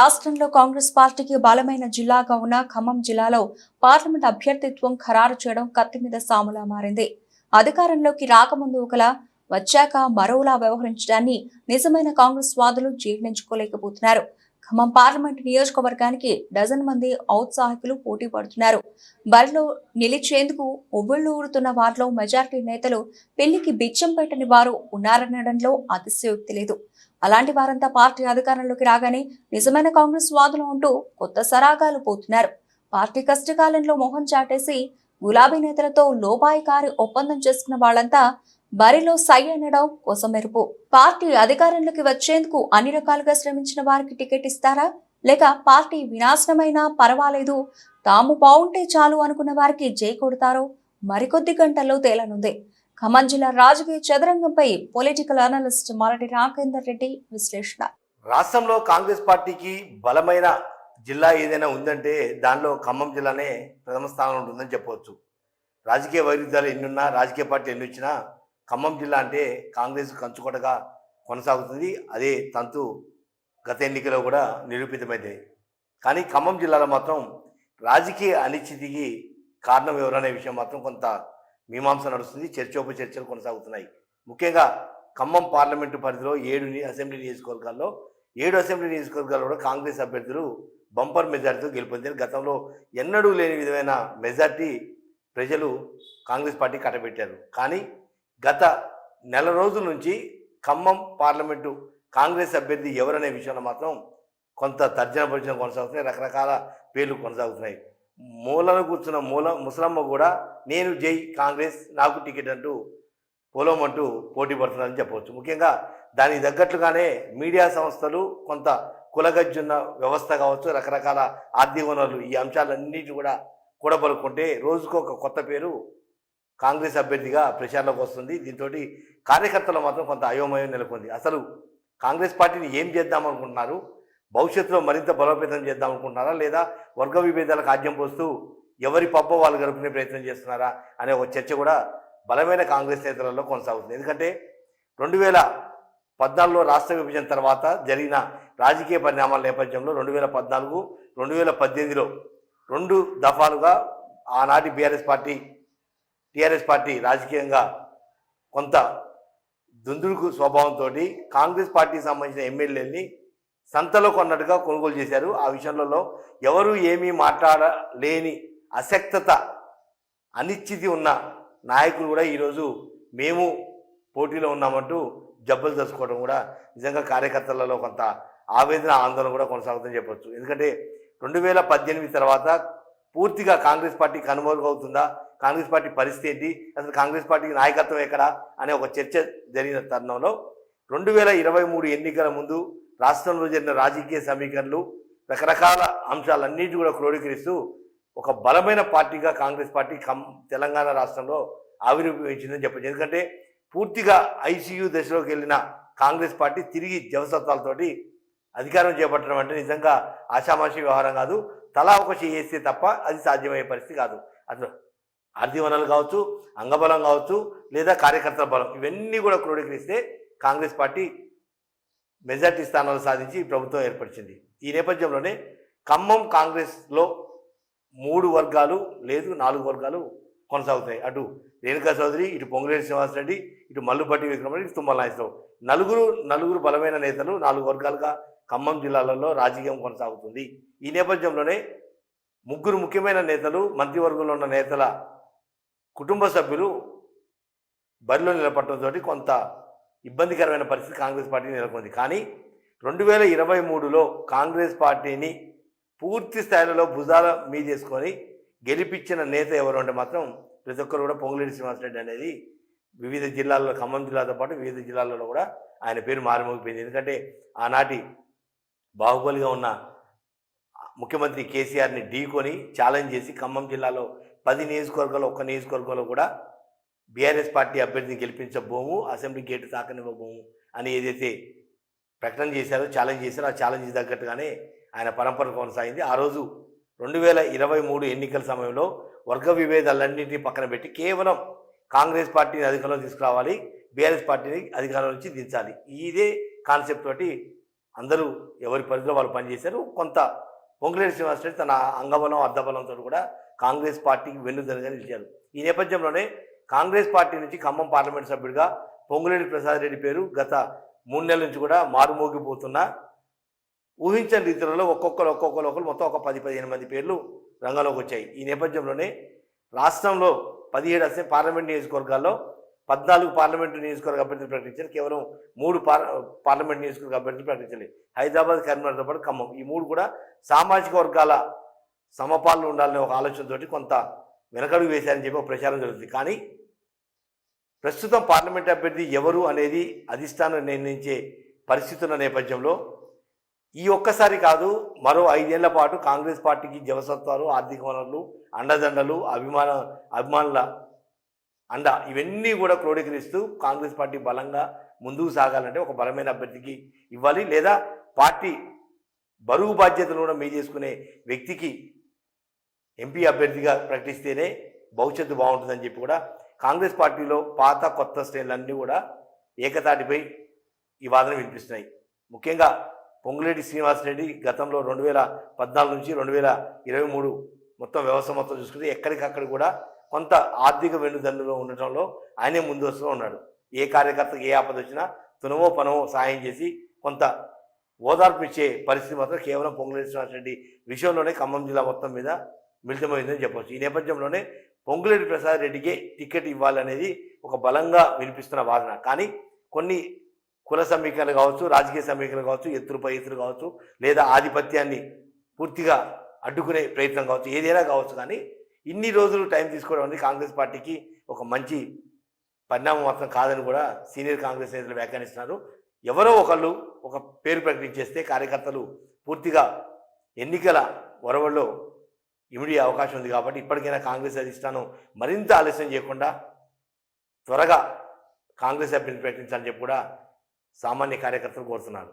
రాష్ట్రంలో కాంగ్రెస్ పార్టీకి బలమైన జిల్లాగా ఉన్న ఖమ్మం జిల్లాలో పార్లమెంట్ అభ్యర్థిత్వం ఖరారు చేయడం కత్తి మీద సాములా మారింది. అధికారంలోకి రాకముందు ఒకలా వచ్చాక మరోలా వ్యవహరించడాన్ని నిజమైన కాంగ్రెస్ వాదులు జీర్ణించుకోలేకపోతున్నారు. ఖమ్మం పార్లమెంట్ నియోజకవర్గానికి డజన్ మంది ఔత్సాహికులు పోటీ పడుతున్నారు. బరిలో నిలిచేందుకు ఉవ్విళ్ళు ఊరుతున్న వారిలో మెజారిటీ నేతలు పెళ్ళికి బిచ్చం పెట్టని వారు ఉన్నారనడంలో అతిశయోక్తి లేదు. అలాంటి వారంతా పార్టీ అధికారంలోకి రాగానే నిజమైన కాంగ్రెస్ వాదులు ఉంటూ కొత్త సరాగాలు పోతున్నారు. పార్టీ కష్టకాలంలో మోహన్ చాటేసి గులాబీ నేతలతో లోపాయికారి ఒప్పందం చేసుకున్న వాళ్ళంతా బరిలో సై అనడం కోసం మెరుపు. పార్టీ అధికారంలోకి వచ్చేందుకు అన్ని రకాలుగా శ్రమించిన వారికి టికెట్ ఇస్తారా? లేక పార్టీ వినాశనమైనా పర్వాలేదు. తాము బాగుంటే చాలు అనుకున్న వారికి జై కొడతారో? మరికొద్ది గంటల్లో తేలనుంది. ఖమ్మం జిల్లా రాజకీయ చదరంగంపై పొలిటికల్ అనలిస్ట్ మరటి రాకేందర్ రెడ్డి విశ్లేషణ. రాష్ట్రంలో కాంగ్రెస్ పార్టీకి బలమైన జిల్లా ఏదైనా ఉందంటే దానిలో ఖమ్మం జిల్లానే ప్రథమ స్థానంలో ఉంటుందని చెప్పవచ్చు. రాజకీయ వైరుధ్యాలు ఎన్నున్నా రాజకీయ పార్టీ ఎన్ని వచ్చినా ఖమ్మం జిల్లా అంటే కాంగ్రెస్ కంచుకోటగా కొనసాగుతుంది. అదే తంతు గత ఎన్నికలో కూడా నిరూపితమైంది. కానీ ఖమ్మం జిల్లాలో మాత్రం రాజకీయ అనిశ్చితికి కారణం ఎవరనే విషయం మాత్రం కొంత మీమాంస నడుస్తుంది. చర్చోప చర్చలు కొనసాగుతున్నాయి. ముఖ్యంగా ఖమ్మం పార్లమెంటు పరిధిలో ఏడు అసెంబ్లీ నియోజకవర్గాల్లో ఏడు అసెంబ్లీ నియోజకవర్గాల్లో కూడా కాంగ్రెస్ అభ్యర్థులు బంపర్ మెజార్టీతో గెలుపొందారు. గతంలో ఎన్నడూ లేని విధమైన మెజార్టీ ప్రజలు కాంగ్రెస్ పార్టీ కట్టబెట్టారు. కానీ గత నెల రోజుల నుంచి ఖమ్మం పార్లమెంటు కాంగ్రెస్ అభ్యర్థి ఎవరనే విషయంలో మాత్రం కొంత తర్జన భర్జన కొనసాగుతున్నాయి రకరకాల పేర్లు కొనసాగుతున్నాయి. మూలను కూర్చున్న మూల ముసలమ్మ కూడా నేను జై కాంగ్రెస్ నాకు టికెట్ అంటూ పొలమంటూ పోటీ పడుతున్నారని చెప్పవచ్చు. ముఖ్యంగా దానికి తగ్గట్లుగానే మీడియా సంస్థలు కొంత కులగజ్జున్న వ్యవస్థ కావచ్చు రకరకాల ఆర్థిక వనరులు ఈ అంశాలన్నిటి కూడా కూడబలుకుంటే రోజుకు ఒక కొత్త పేరు కాంగ్రెస్ అభ్యర్థిగా ప్రచారంలోకి వస్తుంది. దీంతో కార్యకర్తలు మాత్రం కొంత అయోమయం నెలకొంది. అసలు కాంగ్రెస్ పార్టీని ఏం చేద్దాం అనుకుంటున్నారు? భవిష్యత్తులో మరింత బలోపేతం చేద్దాం అనుకుంటున్నారా? లేదా వర్గ విభేదాలకు ఆద్యం పోస్తూ ఎవరి పబ్బ వాళ్ళు గడుపుకునే ప్రయత్నం చేస్తున్నారా? అనే ఒక చర్చ కూడా బలమైన కాంగ్రెస్ నేతలలో కొనసాగుతుంది. ఎందుకంటే రెండు వేల పద్నాలుగులో రాష్ట్ర విభజన తర్వాత జరిగిన రాజకీయ పరిణామాల నేపథ్యంలో రెండు వేల పద్నాలుగు రెండు వేల పద్దెనిమిదిలో రెండు దఫాలుగా ఆనాటి బీఆర్ఎస్ పార్టీ టీఆర్ఎస్ పార్టీ రాజకీయంగా కొంత దుందుడుకు స్వభావంతో కాంగ్రెస్ పార్టీకి సంబంధించిన ఎమ్మెల్యేని సంతలో కొన్నట్టుగా కొనుగోలు చేశారు. ఆ విషయంలో ఎవరు ఏమీ మాట్లాడలేని అశక్తత అనిశ్చితి ఉన్న నాయకులు కూడా ఈరోజు మేము పోటీలో ఉన్నామంటూ జబ్బలు తెలుసుకోవడం కూడా నిజంగా కార్యకర్తలలో కొంత ఆవేదన ఆందోళన కూడా కొనసాగుతుందని చెప్పొచ్చు. ఎందుకంటే రెండు వేల పద్దెనిమిది తర్వాత పూర్తిగా కాంగ్రెస్ పార్టీ కనుమరుగవుతుందా? కాంగ్రెస్ పార్టీ పరిస్థితి ఏంటి? అసలు కాంగ్రెస్ పార్టీకి నాయకత్వం ఎక్కడ? అనే ఒక చర్చ జరిగిన తరుణంలో రెండు వేల ఇరవై మూడు ఎన్నికల ముందు రాష్ట్రంలో జరిగిన రాజకీయ సమీకరణలు రకరకాల అంశాలన్నిటి కూడా క్రోడీకరిస్తూ ఒక బలమైన పార్టీగా కాంగ్రెస్ పార్టీ కం తెలంగాణ రాష్ట్రంలో ఆవిర్భవించిందని చెప్పచ్చు. ఎందుకంటే పూర్తిగా ఐసీయూ దశలోకి వెళ్ళిన కాంగ్రెస్ పార్టీ తిరిగి జవసత్వాలతోటి అధికారం చేపట్టడం అంటే నిజంగా ఆషామాషి వ్యవహారం కాదు. తలా ఒక చేస్తే తప్ప అది సాధ్యమయ్యే పరిస్థితి కాదు. అసలు ఆర్థిక వనరులు కావచ్చు అంగబలం కావచ్చు లేదా కార్యకర్తల బలం ఇవన్నీ కూడా క్రోడీకరిస్తే కాంగ్రెస్ పార్టీ మెజార్టీ స్థానాలు సాధించి ప్రభుత్వం ఏర్పరిచింది. ఈ నేపథ్యంలోనే ఖమ్మం కాంగ్రెస్లో మూడు వర్గాలు లేదు నాలుగు వర్గాలు కొనసాగుతాయి. అటు రేణుకా చౌదరి ఇటు పొంగులేటి శ్రీనివాసరెడ్డి ఇటు మల్లుపట్టి విక్రమరెడ్డి ఇటు తుమ్మల నాగేశ్వరరావు. నలుగురు నలుగురు బలమైన నేతలు నాలుగు వర్గాలుగా ఖమ్మం జిల్లాలలో రాజకీయం కొనసాగుతుంది. ఈ నేపథ్యంలోనే ముగ్గురు ముఖ్యమైన నేతలు మంత్రివర్గంలో ఉన్న నేతల కుటుంబ సభ్యులు బరిలో నిలబడటంతో కొంత ఇబ్బందికరమైన పరిస్థితి కాంగ్రెస్ పార్టీ నెలకొంది. కానీ రెండు వేల ఇరవై మూడులో కాంగ్రెస్ పార్టీని పూర్తి స్థాయిలో భుజాల మీదేసుకొని గెలిపించిన నేత ఎవరు అంటే మాత్రం ప్రతి ఒక్కరు కూడా పొంగులేటి శ్రీనివాసరెడ్డి అనేది వివిధ జిల్లాల్లో ఖమ్మం జిల్లాతో పాటు వివిధ జిల్లాలలో కూడా ఆయన పేరు మారుమోగిపోయింది. ఎందుకంటే ఆనాటి బాహుబలిగా ఉన్న ముఖ్యమంత్రి కేసీఆర్ని ఢీకొని ఛాలెంజ్ చేసి ఖమ్మం జిల్లాలో పది నియోజకవర్గాలు ఒక్క నియోజకవర్గంలో కూడా బీఆర్ఎస్ పార్టీ అభ్యర్థిని గెలిపించబోము అసెంబ్లీ గేటు తాకనివ్వబోము అని ఏదైతే ప్రకటన చేశారో ఛాలెంజ్ చేశారో ఆ ఛాలెంజ్ తగ్గట్టుగానే ఆయన పరంపర కొనసాగింది. ఆ రోజు రెండు వేల ఇరవై మూడు ఎన్నికల సమయంలో వర్గ విభేదాలన్నింటినీ పక్కన పెట్టి కేవలం కాంగ్రెస్ పార్టీని అధికారంలో తీసుకురావాలి బీఆర్ఎస్ పార్టీని అధికారం నుంచి దించాలి. ఇదే కాన్సెప్ట్ తోటి అందరూ ఎవరి పరిధిలో వాళ్ళు పనిచేశారు. కొంత పొంగులేటి శ్రీనివాసరెడ్డి తన అంగబలం అర్ధబలంతో కూడా కాంగ్రెస్ పార్టీకి వెన్నుదనగా నిలిచారు ఈ నేపథ్యంలోనే కాంగ్రెస్ పార్టీ నుంచి ఖమ్మం పార్లమెంట్ సభ్యుడిగా పొంగులేటి ప్రసాద్ రెడ్డి పేరు గత మూడు నెలల నుంచి కూడా మారుమోగిపోతున్న ఊహించని రీతిలో ఒక్కొక్కరు ఒక్కొక్కరు ఒకరు మొత్తం ఒక పది పదిహేను మంది పేర్లు రంగంలోకి వచ్చాయి. ఈ నేపథ్యంలోనే రాష్ట్రంలో పదిహేడు అసెంబ్లీ పార్లమెంట్ నియోజకవర్గాల్లో పద్నాలుగు పార్లమెంటు నియోజకవర్గ అభ్యర్థులు ప్రకటించారు. కేవలం మూడు పార్ పార్లమెంట్ నియోజకవర్గ అభ్యర్థులు ప్రకటించలేదు. హైదరాబాద్ కరీంనగర్తో పాటు ఖమ్మం. ఈ మూడు కూడా సామాజిక వర్గాల సమపాలన ఉండాలనే ఒక ఆలోచనతోటి కొంత వెనకడుగు వేశారని చెప్పి ఒక ప్రచారం జరుగుతుంది. కానీ ప్రస్తుతం పార్లమెంట్ అభ్యర్థి ఎవరు అనేది అధిష్టానం నిర్ణయించే పరిస్థితి ఉన్న నేపథ్యంలో ఈ ఒక్కసారి కాదు మరో ఐదేళ్ళ పాటు కాంగ్రెస్ పార్టీకి జవసత్వాలు ఆర్థిక వనరులు అండదండలు అభిమాన అభిమానుల అండ ఇవన్నీ కూడా క్రోడీకరిస్తూ కాంగ్రెస్ పార్టీ బలంగా ముందుకు సాగాలంటే ఒక బలమైన అభ్యర్థికి ఇవ్వాలి. లేదా పార్టీ బరువు బాధ్యతలు కూడా మీ చేసుకునే వ్యక్తికి ఎంపీ అభ్యర్థిగా ప్రకటిస్తేనే భవిష్యత్తు బాగుంటుందని చెప్పి కూడా కాంగ్రెస్ పార్టీలో పాత కొత్త శ్రేణులన్నీ కూడా ఏకతాటిపై ఈ వాదన వినిపిస్తున్నాయి. ముఖ్యంగా పొంగులేటి శ్రీనివాసరెడ్డి గతంలో రెండు వేల పద్నాలుగు నుంచి రెండు వేల ఇరవై మూడు మొత్తం వ్యవస్థ మొత్తం చూసుకుంటే ఎక్కడికక్కడ కూడా కొంత ఆర్థిక వెన్నుదన్నులో ఉండటంలో ఆయనే ముందు వస్తూ ఉన్నాడు. ఏ కార్యకర్తకు ఏ ఆపద వచ్చినా తునమో పనమో సాయం చేసి కొంత ఓదార్పు ఇచ్చే పరిస్థితి మాత్రం కేవలం పొంగులేటి శ్రీనివాసరెడ్డి విషయంలోనే ఖమ్మం జిల్లా మొత్తం మీద మిళితమైందని చెప్పవచ్చు ఈ నేపథ్యంలోనే పొంగులేటి ప్రసాద్ రెడ్డికే టికెట్ ఇవ్వాలనేది ఒక బలంగా వినిపిస్తున్న వాదన. కానీ కొన్ని కుల సమీకరణలు కావచ్చు రాజకీయ సమీకరణలు కావచ్చు ఎత్తులపై ఎత్తులు కావచ్చు లేదా ఆధిపత్యాన్ని పూర్తిగా అడ్డుకునే ప్రయత్నం కావచ్చు ఏదైనా కావచ్చు కానీ ఇన్ని రోజులు టైం తీసుకోవడం అనేది కాంగ్రెస్ పార్టీకి ఒక మంచి పరిణామం మాత్రం కాదని కూడా సీనియర్ కాంగ్రెస్ నేతలు వ్యాఖ్యానిస్తున్నారు. ఎవరో ఒకళ్ళు ఒక పేరు ప్రకటించేస్తే కార్యకర్తలు పూర్తిగా ఎన్నికల ఒరవల్లో ఇమిడి అవకాశం ఉంది కాబట్టి ఇప్పటికైనా కాంగ్రెస్ అధిష్టానం మరింత ఆలస్యం చేయకుండా త్వరగా కాంగ్రెస్ అభ్యర్థి ప్రకటించాలని చెప్పి కూడా సామాన్య కార్యకర్తలు కోరుతున్నారు.